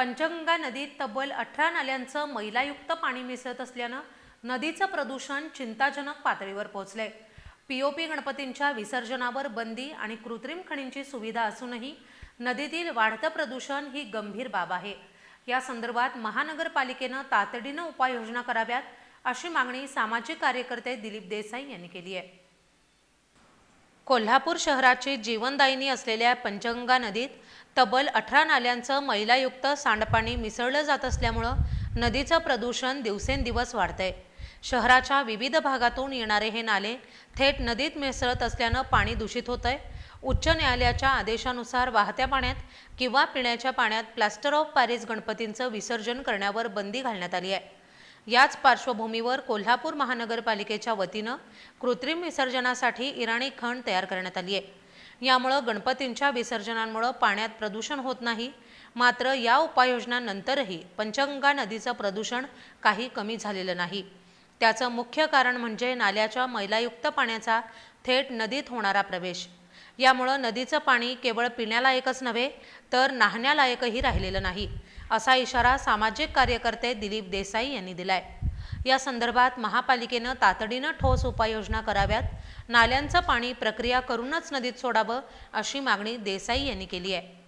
पंचगंगा नदीत तब्बल अठरा नाल्यांचं मैलायुक्त पाणी मिसळत असल्यानं नदीचं प्रदूषण चिंताजनक पातळीवर पोहोचलंय. पीओपी गणपतींच्या विसर्जनावर बंदी आणि कृत्रिम खणींची सुविधा असूनही नदीतील वाढतं प्रदूषण ही गंभीर बाब आहे. या संदर्भात महानगरपालिकेनं तातडीनं उपाययोजना कराव्यात अशी मागणी सामाजिक कार्यकर्ते दिलीप देसाई यांनी केली आहे. कोल्हापूर शहराची जीवनदायिनी असलेल्या पंचगंगा नदीत तब्बल अठरा नाल्यांचं मैलायुक्त सांडपाणी मिसळलं जात असल्यामुळं नदीचं प्रदूषण दिवसेंदिवस वाढतंय. शहराच्या विविध भागातून येणारे हे नाले थेट नदीत मिसळत असल्यानं पाणी दूषित होतंय. उच्च न्यायालयाच्या आदेशानुसार वाहत्या पाण्यात किंवा पिण्याच्या पाण्यात प्लास्टर ऑफ पॅरिस गणपतींचं विसर्जन करण्यावर बंदी घालण्यात आली आहे. याच पार्श्वभूमीवर कोल्हापूर महानगरपालिकेच्या वतीनं कृत्रिम विसर्जनासाठी इराणी खण तयार करण्यात आली आहे. यामुळं गणपतींच्या विसर्जनांमुळं पाण्यात प्रदूषण होत नाही. मात्र या उपाययोजनांनंतरही पंचगंगा नदीचं प्रदूषण काही कमी झालेलं नाही. त्याचं मुख्य कारण म्हणजे नाल्याच्या मैलायुक्त पाण्याचा थेट नदीत होणारा प्रवेश. यामुळं नदीचं पाणी केवळ पिण्यालायकच नव्हे तर नाहण्यालायकही राहिलेलं नाही असा इशारा सामाजिक कार्यकर्ते दिलीप देसाई यांनी दिलाय. या संदर्भात महापालिकेनं तातडीनं ठोस उपाययोजना कराव्यात नाल्यांचं पाणी प्रक्रिया करूनच नदीत सोडावं अशी मागणी देसाई यांनी केली आहे.